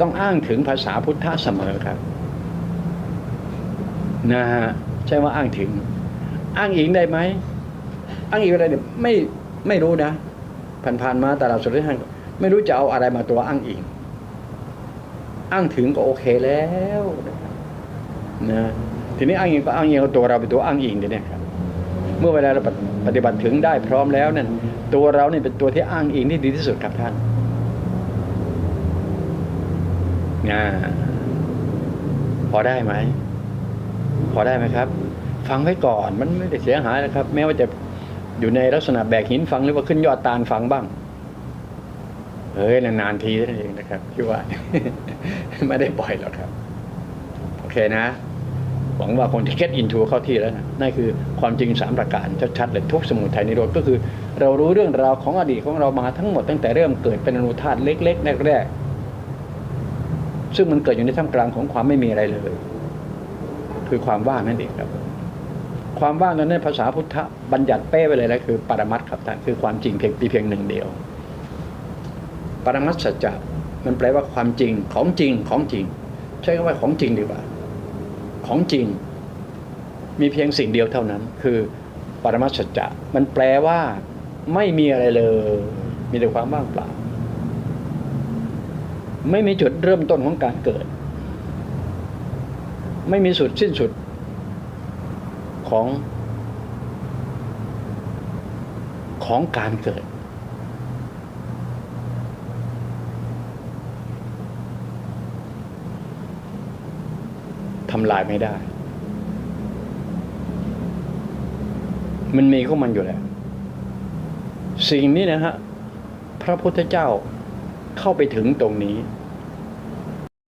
ต้องอ้างถึงภาษาพุทธะเสมอครับนะฮะใช่ว่าอ้างถึง อ้างอิงได้ไหมอ้างอิงอะไรเนี่ยไม่ไม่รู้นะผ่านๆมาแต่เราสุดท้ายไม่รู้จะเอาอะไรมาตัวอ้างอิง อ้างถึงก็โอเคแล้วนะครับนะทีนี้อ้างอิงก็อ้างอิงเอาตัวเราเป็นตัวอ้างอิงเดี๋ยวนี้ครับเมื่อเวลาเราปฏิบัติถึงได้พร้อมแล้วนั่นตัวเราเนี่ยเป็นตัวที่อ้างอิงที่ดีที่สุดครับท่าน นะพอได้ไหม พอได้ไหมครับ ฟังไว้ก่อนมันไม่ได้เสียหายนะครับ แม้ว่าจะอยู่ในลักษณะแบกหินฟังหรือว่าขึ้นยอดตาลฟังบ้างเฮ้ยนานๆทีนั่นเองนะครับพี่ว่าไม่ได้บ่อยหรอกครับ โอเคนะ หวังว่าคนที่ get into เข้าที่แล้วนะนั่นคือความจริงสามประการชัดๆเลยทุกสมุทัยนิโรธก็คือ เรารู้เรื่องราวของอดีตของเรามาทั้งหมดตั้งแต่เริ่มเกิดเป็นอนุธาตุเล็ก ๆ แรกๆ ซึ่งมันเกิดอยู่ในท่ามกลางของความไม่มีอะไรเลย คือความว่างนั่นเองครับ ความว่างนั้นในภาษาพุทธบัญญัติเป้ไปเลยนะคือปรมัตถ์ครับท่านคือความจริงเพียงเพียงหนึ่งเดียว ปรมัตถสัจจะมันแปลว่าความจริงของจริงของจริง ใช้คำว่าของจริงดีกว่า ของจริง มีเพียงสิ่งเดียวเท่านั้น คือปรมัตถสัจจะมันแปลว่าไม่มีอะไรเลย มีแต่ความว่างเปล่า ไม่มีจุดเริ่มต้นของการเกิด ไม่มีสุดสิ้นสุดของของการเกิด ทำลายไม่ได้ มันมีของมันอยู่แล้ว สิ่งนี้นะฮะ พระพุทธเจ้า เข้าไปถึงตรงนี้